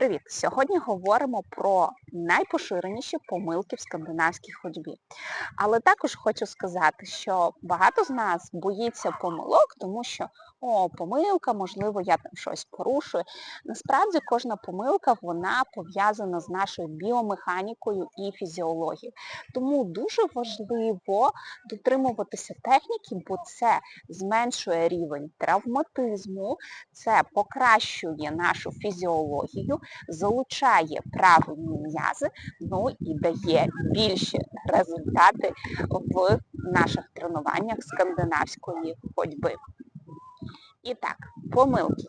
Привіт! Сьогодні говоримо про найпоширеніші помилки в скандинавській ходьбі. Але також хочу сказати, що багато з нас боїться помилок, тому що о, помилка, можливо, я там щось порушую. Насправді кожна помилка вона пов'язана з нашою біомеханікою і фізіологією. Тому дуже важливо дотримуватися техніки, бо це зменшує рівень травматизму, це покращує нашу фізіологію, залучає правильні м'язи, ну і дає більші результати в наших тренуваннях скандинавської ходьби. І так, помилки.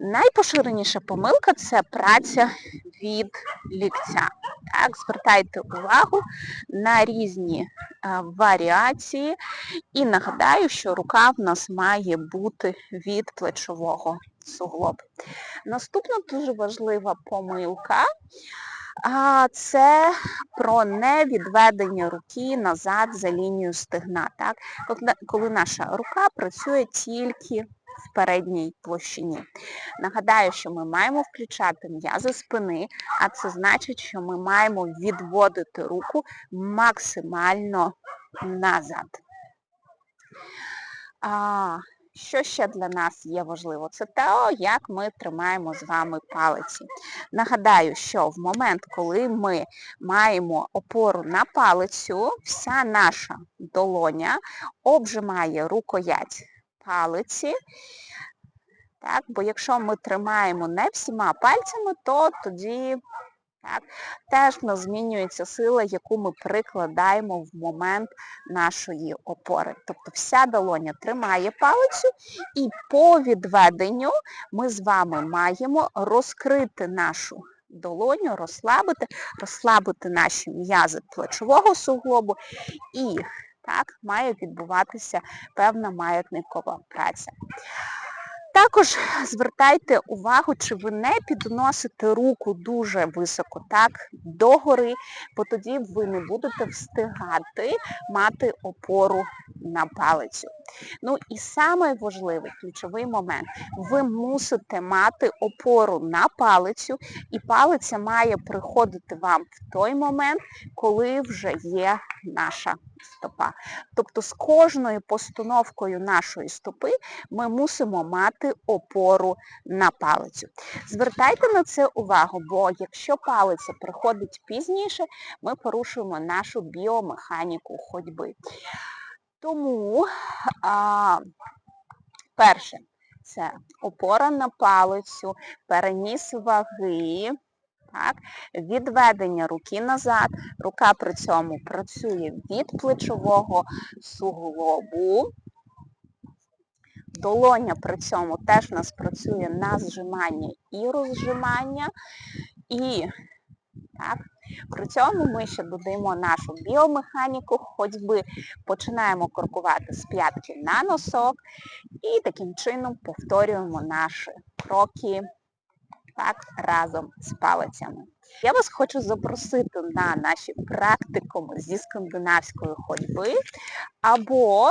Найпоширеніша помилка це праця від ліктя. Так, Звертайте увагу на різні е, варіації. І нагадаю, що рука в нас має бути від плечового суглобу. Наступна дуже важлива помилка. Це про невідведення руки назад за лінію стегна. Так? Коли наша рука працює тільки в передній площині. Нагадаю, що ми маємо включати м'язи спини, а це значить, що ми маємо відводити руку максимально назад. А, що ще для нас є важливо? Це те, як ми тримаємо з вами палиці. Нагадаю, що в момент, коли ми маємо опору на палицю, вся наша долоня обжимає рукоять палиці. Так, Бо якщо ми тримаємо не всіма пальцями, то тоді так, теж в нас змінюється сила, яку ми прикладаємо в момент нашої опори. Тобто вся долоня тримає палицю і по відведенню ми з вами маємо розкрити нашу долоню, розслабити, розслабити наші м'язи плечового суглобу і так, має відбуватися певна маятникова праця. Також звертайте увагу, чи ви не підносите руку дуже високо, так, догори, бо тоді ви не будете встигати мати опору на палицю. Ну і самий важливий ключовий момент, ви мусите мати опору на палицю, і палиця має приходити вам в той момент, коли вже є наша стопа. Тобто з кожною постановкою нашої стопи ми мусимо мати опору на палицю. Звертайте на це увагу, бо якщо палиця приходить пізніше, ми порушуємо нашу біомеханіку ходьби. Тому, а, перше, це опора на палицю, переніс ваги, так, відведення руки назад, рука при цьому працює від плечового суглобу. Долоня при цьому теж у нас працює на зжимання і розжимання. І так, при цьому ми ще додаємо нашу біомеханіку ходьби, починаємо крокувати з п'ятки на носок і таким чином повторюємо наші кроки так, разом з палицями. Я вас хочу запросити на наші практикуми зі скандинавської ходьби, або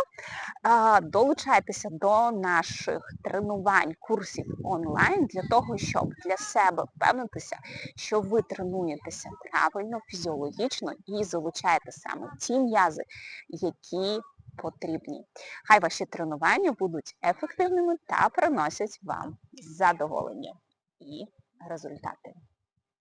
а, долучайтеся до наших тренувань, курсів онлайн для того, щоб для себе впевнитися, що ви тренуєтеся правильно, фізіологічно і залучаєте саме ті м'язи, які потрібні. Хай ваші тренування будуть ефективними та приносять вам задоволення і результати.